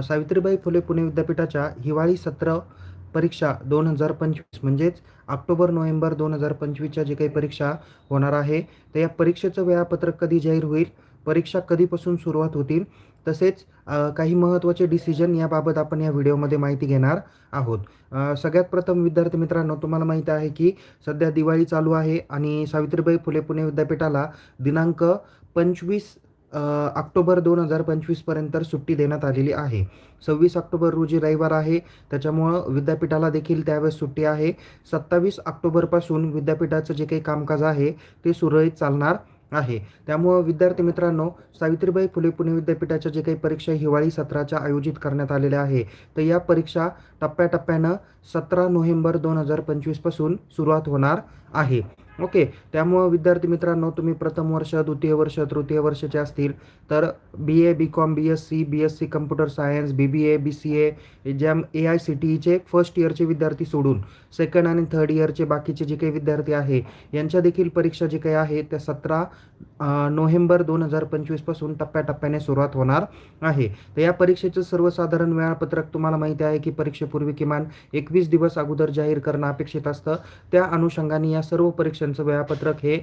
सावित्रीबाई फुले पुणे विद्यापीठाच्या हिवाळी सत्र परीक्षा दोन हजार पंचवीस म्हणजेच ऑक्टोबर नोव्हेंबर दोन हजार पंचवीसच्या जे काही परीक्षा होणार आहे तर या परीक्षेचं वेळापत्रक कधी जाहीर होईल परीक्षा कधीपासून सुरुवात होतील तसेच काही महत्त्वाचे डिसिजन याबाबत आपण या व्हिडिओमध्ये माहिती घेणार आहोत. सगळ्यात प्रथम विद्यार्थी मित्रांनो तुम्हाला माहिती आहे की सध्या दिवाळी चालू आहे आणि सावित्रीबाई फुले पुणे विद्यापीठाला दिनांक पंचवीस ऑक्टोबर दोन हजार पंचवीसपर्यंत सुट्टी देण्यात आलेली आहे. सव्वीस ऑक्टोबर रोजी रविवार आहे. त्याच्यामुळं विद्यापीठाला देखील त्यावेळेस सुट्टी आहे. सत्तावीस ऑक्टोबरपासून विद्यापीठाचं जे काही कामकाज आहे ते सुरळीत चालणार आहे. त्यामुळं विद्यार्थी मित्रांनो सावित्रीबाई फुले पुणे विद्यापीठाच्या जे काही परीक्षा हिवाळी सत्राच्या आयोजित करण्यात आलेल्या आहे. तर या परीक्षा टप्प्याटप्प्यानं सतरा नोव्हेंबर दोन हजार पंचवीसपासून सुरुवात होणार आहे. ओके त्यामुळं विद्यार्थी मित्रांनो तुम्ही प्रथम वर्ष द्वितीय वर्ष तृतीय वर्षाचे असतील तर B A B com B S C B S C computer science B B A B C A ज्या ए आय सी टी ईचे फर्स्ट इयरचे विद्यार्थी सोडून सेकंड आणि थर्ड इयरचे बाकीचे जे काही विद्यार्थी आहे यांच्या देखील परीक्षा जे काही आहे त्या सतरा नोव्हेंबर दोन हजार पंचवीसपासून टप्प्याटप्प्याने सुरुवात होणार आहे. तर या परीक्षेचं सर्वसाधारण वेळापत्रक तुम्हाला माहिती आहे की परीक्षेपूर्वी किमान एकवीस दिवस अगोदर जाहीर करणं अपेक्षित असतं. त्या अनुषंगाने या सर्व परीक्षांचं वेळापत्रक हे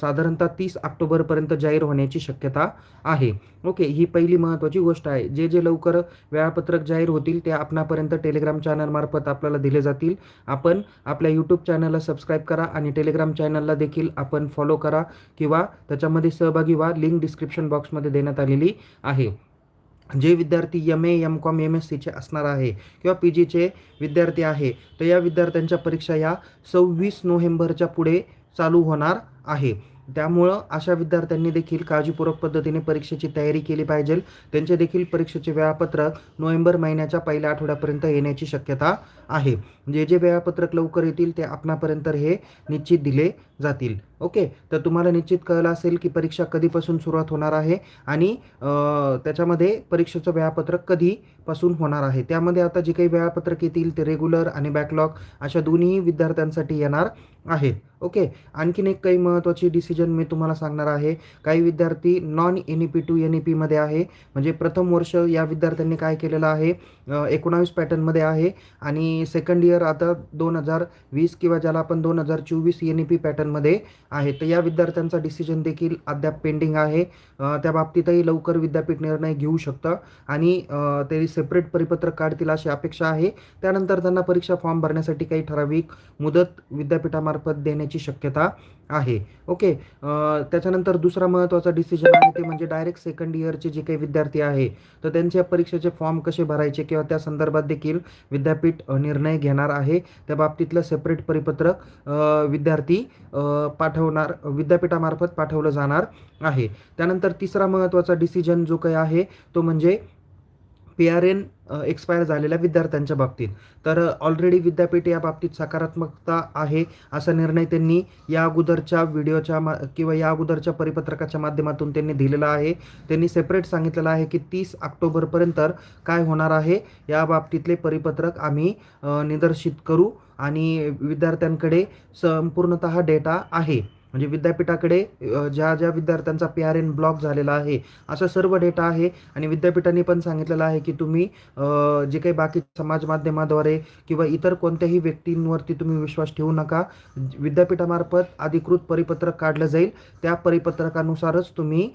साधारणतः तीस ऑक्टोबरपर्यंत जाहीर होण्याची शक्यता आहे. ओके ही पहिली महत्त्वाची गोष्ट आहे. जे जे लवकर वेळापत्रक जाहीर होतील ते आपणापर्यंत टेलिग्राम चॅनलमार्फत आपल्याला दिले जातील. आपण आपल्या यूट्यूब चॅनलला सबस्क्राईब करा आणि टेलिग्राम चॅनलला देखील आपण फॉलो करा किंवा त्याच्यामध्ये सहभागी व्हा. लिंक डिस्क्रिप्शन बॉक्समध्ये देण्यात आलेली आहे. जे विद्यार्थी M A M com M S सीचे असणार आहे किंवा पी जीचे विद्यार्थी आहे तर या विद्यार्थ्यांच्या परीक्षा या सव्वीस नोव्हेंबरच्या पुढे चालू होणार आहे. त्यामुळं अशा विद्यार्थ्यांनी देखील काळजीपूर्वक पद्धतीने परीक्षेची तयारी केली पाहिजे. त्यांचे देखील परीक्षेचे वेळापत्रक नोव्हेंबर महिन्याच्या पहिल्या आठवड्यापर्यंत येण्याची शक्यता आहे. जे जे वेळापत्रक लवकर येतील ते आपणापर्यंत हे निश्चित दिले जातील. ओके? तर तुम्हाला निश्चित कळलं असेल की परीक्षा कधीपासून सुरुवात होणार आहे आणि त्याच्यामध्ये परीक्षेचं वेळापत्रक कधी पासून होणार आहे. त्यामध्ये आता जे काही वेळापत्रक येतील ते रेग्युलर आणि बॅकलॉग अशा दोन्ही विद्यार्थ्यांसाठी येणार आहेत. ओके आणखीन एक काही महत्त्वाची डिसिजन मी तुम्हाला सांगणार आहे. काही विद्यार्थी non N E P to N E पीमध्ये आहे. म्हणजे प्रथम वर्ष या विद्यार्थ्यांनी काय केलेलं आहे? एकोणावीस पॅटर्नमध्ये आहे. आणि सेकंड इयर आता दोन हजार वीस किंवा ज्याला आपण दोन हजार चोवीस एन ई पी पॅटर्नमध्ये आहे. तर या विद्यार्थ्यांचा डिसिजन देखील अद्याप पेंडिंग आहे. त्या बाबतीतही लवकर विद्यापीठ निर्णय घेऊ शकतं. आणि अ, ते सेपरेट परिपत्रक काढतील अशी अपेक्षा आहे. त्यानंतर त्यांना परीक्षा फॉर्म भरण्यासाठी काही ठराविक मुदत विद्यापीठामार्फत देण्याची शक्यता आहे. ओके त्याच्यानंतर दुसरा महत्त्वाचा डिसिजन आहे ते म्हणजे डायरेक्ट सेकंड इयरचे जे काही विद्यार्थी आहे तर त्यांच्या परीक्षेचे फॉर्म कसे भरायचे किंवा त्या संदर्भात देखील विद्यापीठ निर्णय घेणार आहे. त्या बाबतीतलं सेपरेट परिपत्रक विद्यार्थी पाठवणार विद्यापीठामार्फत पाठवलं जाणार आहे. त्यानंतर तिसरा महत्त्वाचा डिसिजन जो काही आहे तो म्हणजे पी आर एन एक्सपायर झालेल्या विद्यार्थ्यांच्या बाबतीत. तर ऑलरेडी विद्यापीठ या बाबतीत सकारात्मकता आहे असा निर्णय त्यांनी या अगोदरच्या व्हिडिओच्या मा किंवा या अगोदरच्या परिपत्रकाच्या माध्यमातून त्यांनी दिलेला आहे. त्यांनी सेपरेट सांगितलेलं आहे की तीस ऑक्टोबरपर्यंत काय होणार आहे या बाबतीतले परिपत्रक आम्ही निदर्शित करू आणि विद्यार्थ्यांकडे संपूर्णत डेटा आहे. म्हणजे विद्यापीठाकडे ज्या ज्या विद्यार्थ्यांचा पी आर एन ब्लॉक झालेला आहे असा सर्व डेटा आहे. आणि विद्यापीठाने पण सांगितलेलं आहे की तुम्ही जे काही बाकी समाज माध्यमाद्वारे किंवा इतर कोणत्याही व्यक्तींवरती तुम्ही विश्वास ठेवू नका. विद्यापीठामार्फत अधिकृत परिपत्रक काढलं जाईल. त्या परिपत्रकानुसारच तुम्ही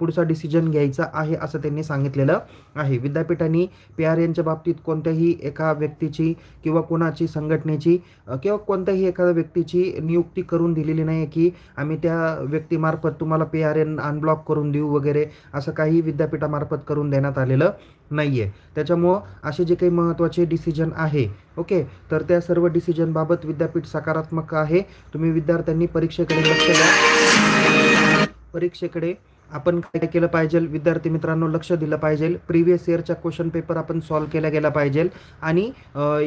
पुढचा डिसिजन घ्यायचा आहे असं त्यांनी सांगितलेलं आहे. विद्यापीठाने पी आर एनच्या बाबतीत कोणत्याही एका व्यक्तीची किंवा कोणाची संघटनेची किंवा कोणत्याही एखाद्या व्यक्तीची नियुक्ती करून दिलेली नाही की की आम्ही त्या व्यक्तीमार्फत तुम्हाला पी आर एन अनब्लॉक करून देऊ वगैरे असं काही विद्यापीठामार्फत करून देण्यात आलेलं नाही आहे त्याच्यामुळं असे जे काही महत्त्वाचे डिसिजन आहे ओके तर त्या सर्व डिसिजनबाबत विद्यापीठ सकारात्मक आहे. तुम्ही विद्यार्थ्यांनी परीक्षेकडे लक्ष द्या. परीक्षेकडे आपण काय केलं पाहिजे? विद्यार्थी मित्रांनो लक्ष दिलं पाहिजे. प्रिव्हियस इयरच्या क्वेश्चन पेपर आपण सॉल्व केला गेला पाहिजे. आणि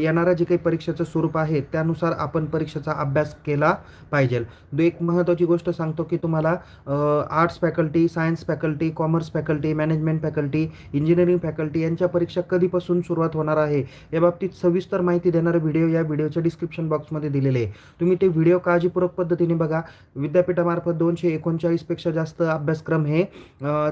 येणारा जे काही परीक्षेचं स्वरूप आहे त्यानुसार आपण परीक्षेचा अभ्यास केला पाहिजे. एक महत्त्वाची गोष्ट सांगतो की तुम्हाला arts faculty science faculty commerce faculty management faculty engineering faculty यांच्या परीक्षा कधीपासून सुरुवात होणार आहे? या बाबतीत सविस्तर माहिती देणारा व्हिडिओ या व्हिडिओच्या डिस्क्रिप्शन बॉक्समध्ये दिलेले आहे. तुम्ही ते व्हिडिओ काळजीपूर्वक पद्धतीने बघा. विद्यापीठामार्फत दोनशे एकोणचाळीसपेक्षा जास्त अभ्यासक्रम हे हे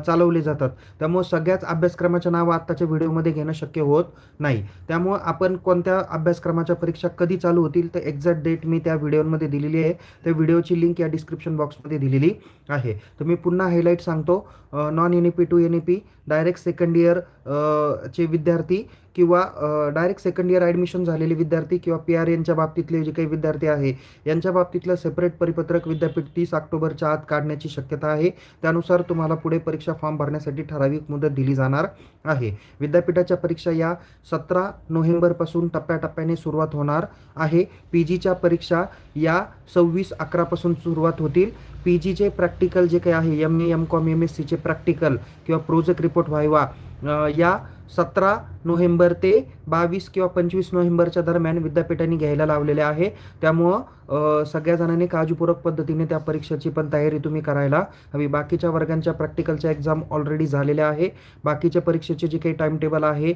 चालवले जातात. त्यामुळे सगळ्याच अभ्यासक्रमाच्या नावं आत्ताच्या व्हिडिओमध्ये घेणं शक्य होत नाही. त्यामुळं आपण कोणत्या अभ्यासक्रमाच्या परीक्षा कधी चालू होतील तर एक्झॅक्ट डेट मी त्या व्हिडिओमध्ये दिलेली आहे. त्या व्हिडिओची लिंक या डिस्क्रिप्शन बॉक्समध्ये दिलेली आहे. तर मी पुन्हा हायलाईट सांगतो non N E P to N E P direct second year चे विद्यार्थी किंवा डायरेक्ट सेकंड इयर ॲडमिशन झालेले विद्यार्थी किंवा पी आर एनच्या बाबतीतले जे काही विद्यार्थी आहे यांच्या बाबतीतलं सेपरेट परिपत्रक विद्यापीठ तीस ऑक्टोबरच्या आत काढण्याची शक्यता आहे. त्यानुसार तुम्हाला पुढे परीक्षा फॉर्म भरण्यासाठी ठराविक मुदत दिली जाणार आहे. विद्यापीठाच्या परीक्षा या सतरा नोव्हेंबरपासून टप्प्याटप्प्याने सुरुवात होणार आहे. पी जीच्या परीक्षा या सव्वीस अकरापासून सुरुवात होतील. पी जीचे प्रॅक्टिकल जे काही आहे M A M com M S सीचे प्रॅक्टिकल किंवा प्रोजेक्ट રિપોર્ટમાં આવ્યા. या सतरा नोव्हेंबर ते बावीस किंवा पंचवीस नोव्हेंबरच्या दरम्यान विद्यापीठांनी घ्यायला लावलेले आहे. त्यामुळं सगळ्याजणांनी सगळ्या जणांनी काळजीपूर्वक पद्धतीने त्या परीक्षेची पण तयारी तुम्ही करायला हवी. बाकीच्या वर्गांच्या प्रॅक्टिकलच्या एक्झाम ऑलरेडी झालेल्या आहे. बाकीच्या परीक्षेचे जे काही टाईम टेबल आहे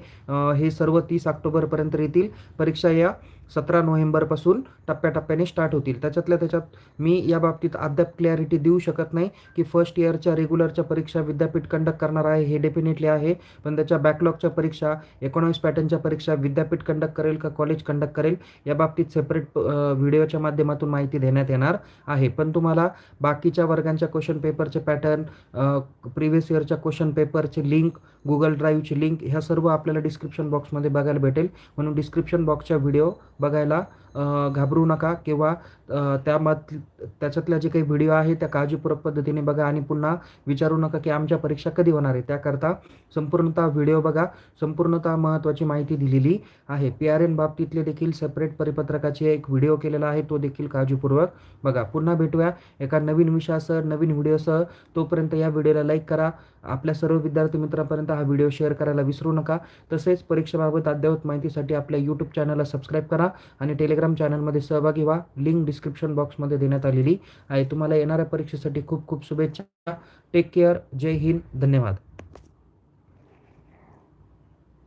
हे सर्व तीस ऑक्टोबरपर्यंत येतील. परीक्षा या सतरा नोव्हेंबरपासून टप्प्याटप्प्याने स्टार्ट होतील. त्याच्यातल्या त्याच्यात मी या बाबतीत अद्याप क्लॅरिटी देऊ शकत नाही की फर्स्ट इयरच्या रेग्युलरच्या परीक्षा विद्यापीठ कंडक्ट करणार आहे हे डेफिनेटली आहे. पण त्याच्या बॅकलॉगच्या परीक्षा एकोणवीस पॅटर्नच्या परीक्षा विद्यापीठ कंडक्ट करेल का कॉलेज कंडक्ट करेल या बाबतीत सेपरेट व्हिडिओच्या माध्यमातून माहिती देण्यात येणार आहे. पण तुम्हाला बाकीच्या वर्गांच्या क्वेश्चन पेपरचे पॅटर्न प्रिव्हियस इयरच्या क्वेश्चन पेपरची लिंक गुगल ड्राईव्हची लिंक ह्या सर्व आपल्याला डिस्क्रिप्शन बॉक्समध्ये बघायला भेटेल. म्हणून डिस्क्रिप्शन बॉक्सच्या व्हिडिओ बघायला घाबरू नका किंवा त्यामध त्याच्यातल्या जे काही व्हिडिओ आहे त्या काळजीपूर्वक पद्धतीने बघा आणि पुन्हा विचारू नका की आमच्या परीक्षा कधी होणार आहे. त्याकरता संपूर्णतः व्हिडिओ बघा. संपूर्णतः महत्त्वाची माहिती दिलेली आहे. पी आर एन बाबतीतले देखील सेपरेट परिपत्रकाची एक व्हिडिओ केलेला आहे. तो देखील काळजीपूर्वक बघा. पुन्हा भेटूया एका नवीन विषयासह नवीन व्हिडिओसह तोपर्यंत या व्हिडिओला लाईक करा. आपल्या सर्व विद्यार्थी मित्रांपर्यंत हा व्हिडिओ शेअर करायला विसरू नका. तसेच परीक्षेबाबत अद्ययावत माहितीसाठी आपल्या यूट्यूब चॅनलला सबस्क्राईब करा आणि टेलिग्राम चॅनलमध्ये सहभागी व्हा. लिंक डिस्क्रिप्शन बॉक्समध्ये देण्यात आलेली आहे. तुम्हाला येणाऱ्या परीक्षेसाठी खूप खूप शुभेच्छा. टेक केअर जय हिंद. धन्यवाद.